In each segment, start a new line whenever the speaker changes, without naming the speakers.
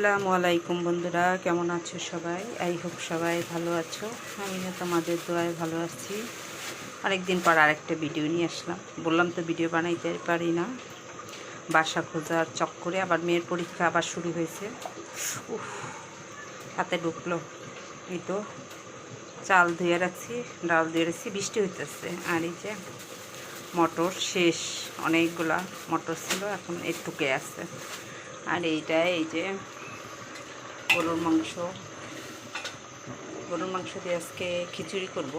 আসসালামু আলাইকুম বন্ধুরা, কেমন আছো সবাই? আই হোপ সবাই ভালো আছো। আমিও তোমাদের দোয়ায় ভালো আছি। আরেকদিন পর আরেকটা ভিডিও নিয়ে আসলাম। বললাম তো ভিডিও বানাইতে পারি না। বাসা খোঁজার চক্করে আবার মেয়ের পরীক্ষা আবার শুরু হয়েছে। উফ, হাতে ঢুকলো। এই তো চাল ধুয়ে রাখছি, ডাল ধুয়ে রাখছি, বৃষ্টি হইতেছে। আর এই যে মটর শেষ, অনেকগুলা মটর ছিল, এখন এর একটুকে আছে। আর এইটা এই যে গরুর মাংস। গরুর মাংস দিয়ে আজকে খিচুড়ি করব।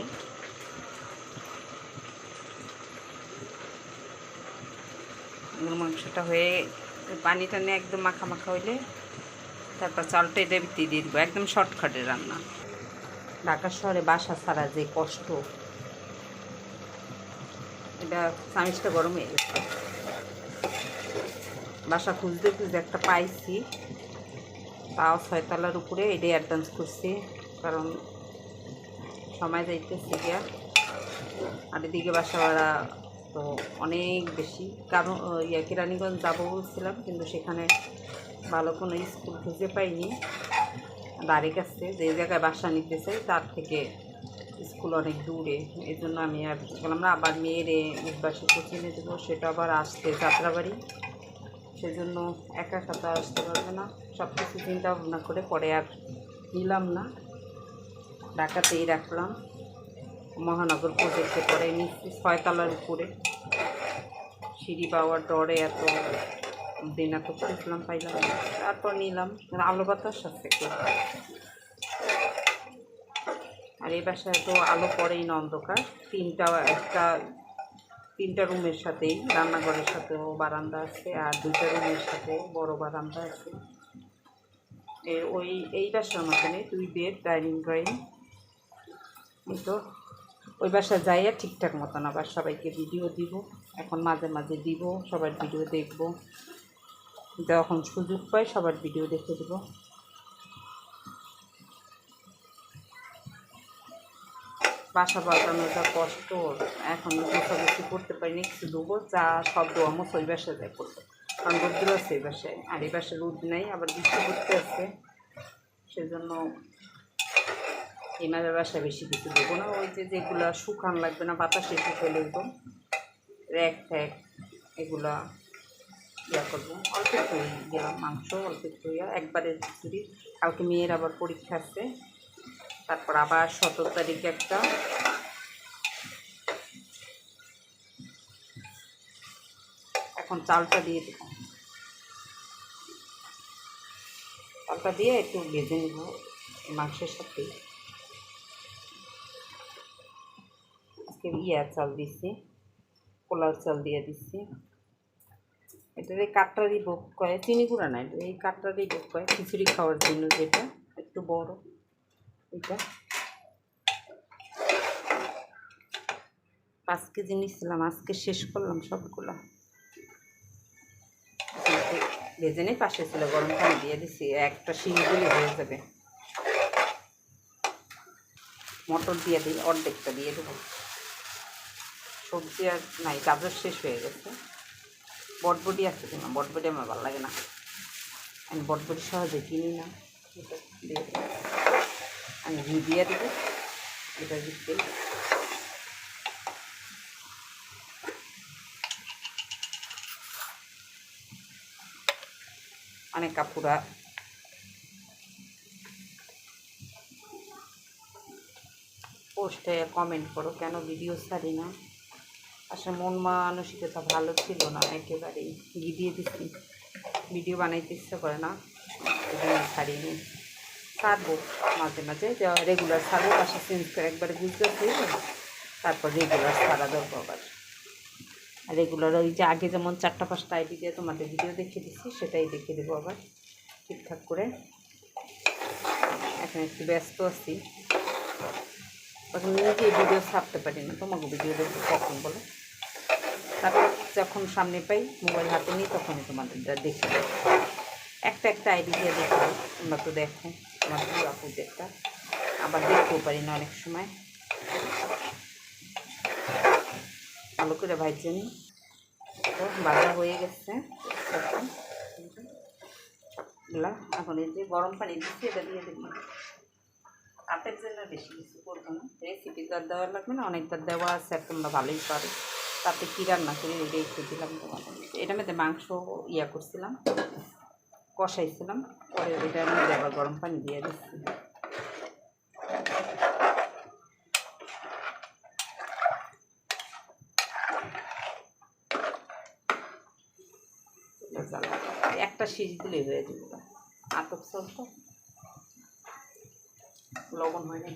গরুর মাংসটা হয়ে পানি টানে একদম মাখা মাখা হইলে তারপর চালটা এটা ভিত্তি দিয়ে দিব, একদম শর্টকাটের রান্না। ঢাকা শহরে বাসা ছাড়া যে কষ্ট, এটা চামিচটা গরম হয়ে গেছে। বাসা খুঁজতে খুঁজতে একটা পাইছি। তাও ছয়তলার উপরে এটাই অ্যাডভান্স করছি কারণ সময় যাইতেছে গিয়া। আর এদিকে বাসা ভাড়া তো অনেক বেশি। কারণ ইয়া কেরানীগঞ্জ যাব বলছিলাম, কিন্তু সেখানে ভালো কোনো স্কুল খুঁজে পাইনি। বাড়ি কাছে যে জায়গায় বাসা নিতে চাই তার থেকে স্কুল অনেক দূরে। এই জন্য আমি আর বললাম না, আবার মেয়েরে উদ্বাসে কোচিংয়ে দেবো সেটা আবার আসতে যাত্রাবাড়ি। সেজন্য একা একা তো আসতে পারবে না। সব কিছু চিন্তা ভাবনা করে পরে আর নিলাম না। ঢাকাতেই রাখলাম। মহানগর প্রজেক্টে পরে নিচ্ছি ছয়তলার উপরে। সিঁড়ি পাওয়ার ডরে এত দিন এত খুঁজলাম পাইলাম তারপর নিলাম, আলো বাতাস আছে। আর এই বাসায় তো আলো পড়েই না অন্ধকার। তিনটা, একটা তিনটা রুমের সাথেই রান্নাঘরের সাথেও বারান্দা আছে আর দুইটা রুমের সাথে বড় বারান্দা আছে। ওই, এই বাসার মতনই দুই বেড ডাইনিং ড্রয়িং তো, ওই বাসায় যাইয়া ঠিকঠাক মতন আবার সবাইকে ভিডিও দিব। এখন মাঝে মাঝে দিব, সবার ভিডিও দেখব। যখন সুযোগ পাই সবার ভিডিও দেখে দেবো। বাসা বাজানোটা কষ্ট, এখন গোছাগুছি করতে পারিনি কিছু দেবো চা সব দোয়ামো ওই বাসায় যায় করব। কারণ রোদ্র আছে এই বাসায়, আর এই বাসায় রোদ নেই, আবার বৃষ্টি করতে আছে। সেজন্য এই মাঝের বাসায় বেশি কিছু দেবো না। ওই যে যেগুলো শুকান লাগবে না, বাতাসে শুকাইলে একদম র্যাক ফ্যাক এগুলা ইয়া করব। অল্প একটু দিলাম, মাংস অল্প একটু ইয়া। একবারে খিচুড়ি, কালকে মেয়ের আবার পরীক্ষা আছে। তারপর আবার সতেরো তারিখে একটা এখন চালটা দিয়ে দেবো। চালটা দিয়ে একটু ভেজে নেব মাংসের সাথে। আজকে ইয়া চাল দিচ্ছি পোলাও চাল দিয়ে দিচ্ছি এটার এই কাঠটারই ভোগ করে চিনি গুঁড়া না এটা এই কাঠটারই ভোগ করে খিচুড়ি খাওয়ার জন্য যেটা, একটু বড়। এটা। পাঁচ কেজি নিচ্ছিলাম আজকে শেষ করলাম সবগুলো। ভেজে নেই পাশে ছিল গরম পানি দিয়ে দিছি, একটা শিলগুলি হয়ে যাবে। মটর দিয়ে দিই, অর্ধেকটা দিয়ে দেবো। সবজি আর নাই, গাজর শেষ হয়ে গেছে। বটবটি আছে কিনা? বটবটি আমার ভালো লাগে না। আমি বটবটি সহজে কিনি না। আমি ঘি দিয়ে দেবো। এটা দিতে অনেক কাপুরা। পোস্টে কমেন্ট করো, কেন ভিডিও ছাড়ি না? আসলে মন মানসিকতা ভালো ছিল না, একেবারেই। দিয়ে দিচ্ছি। ভিডিও বানাইতে ইচ্ছে করে না ছাড়িনি। ছাড়বো মাঝে মাঝে। রেগুলার ছাড়বো পাশে চেঞ্জ করে একবারে বুঝতে পেরে তারপর রেগুলার ছাড়া দেবো আবার। রেগুলার ওই যে আগে যেমন চারটা পাঁচটা আইডি দিয়ে তোমাদের ভিডিও দেখিয়ে দিচ্ছি সেটাই দেখিয়ে দেবো আবার, ঠিকঠাক করে। এখন একটু ব্যস্ত আছি। তখন নিজে ভিডিও ছাড়তে পারি না, তোমাকে ভিডিও দেখব কখন বলো? তারপর যখন সামনে পাই মোবাইল হাতে নিই, তখনই তোমাদের দেখি একটা একটা আইডি দিয়ে দেখো তোমরা তো দেখো। তোমার প্রিয় আপুদেরটা আবার দেখতেও পারি না অনেক সময়। ভালো করে ভাইজে নিই তো ভাজা হয়ে গেছে। এখন এখন এই যে গরম পানি দিচ্ছি এটা দিয়ে দেবো। রাতের জন্য বেশি কিছু করব না। রেসিপি তো আর দেওয়ার লাগবে না অনেকবার দেওয়া আছে তোমরা ভালোই পারো। তাতে কী রান্না করি ওইটা একটু দিলাম তোমাদের। এটা মধ্যে মাংস ইয়া করছিলাম। কষাইছিলাম, পরে ওইটার মধ্যে আবার গরম পানি দিয়ে দিচ্ছি। একটা সিজ দিলেই হয়ে যাবে। আতপ চল তো। লবণ হয় নাই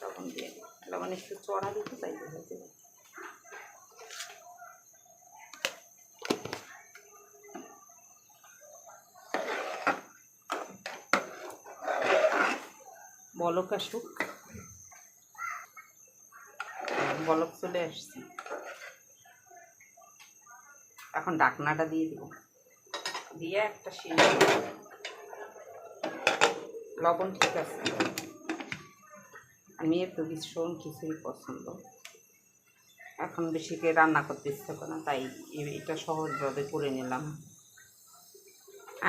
লবণ দিয়ে লবণ একটু চড়া দিতে চাইতে হয়ে যাবে। বলক আসুক। বলক চলে আসছে। এখন ডাকনাটা দিয়ে দিব। দিয়ে একটা সিদ্ধ লবণ ঠিক আছে। আমি একটু ভীষণ খিচুড়ি পছন্দ। এখন বেশি করে রান্না করতে ইচ্ছে করে না, তাই এটা সহজভাবে করে নিলাম।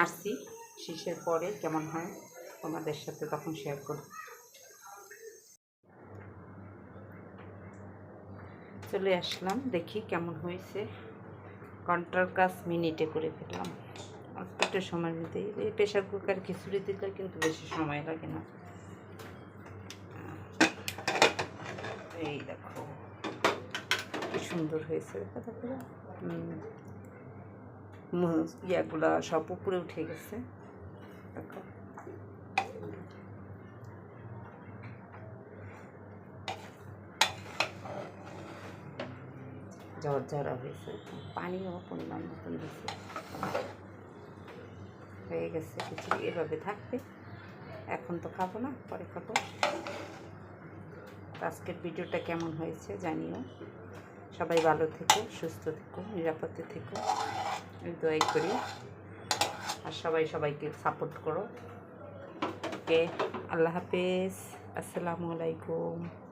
আসছি। শেষের পরে কেমন হয় তোমাদের সাথে তখন শেয়ার করব। চলে আসলাম, দেখি কেমন হয়েছে। ঘণ্টার কাজ মিনিটে করে ফেললাম। একটু সময় দিতে এই প্রেশার কুকার খিচুড়ি দিলে কিন্তু বেশি সময় লাগে না। এই দেখো, কি সুন্দর হয়েছে ইয়াগুলা সব উপরে উঠে গেছে। দেখো। ঝরঝরা হয়েছে। পানিও পরিমাণ মতন দিয়েছে হয়ে গেছে খিচুড়ি। এভাবে থাকবে। এখন তো খাব না, পরে খাব। আজকের ভিডিওটা কেমন হয়েছে জানিও। সবাই ভালো থেকো, সুস্থ থেকো, নিরাপদে থেকো। দোয়াই করি। আর সবাই সবাইকে সাপোর্ট করো। ওকে আল্লাহ হাফেজ। আসসালামু আলাইকুম।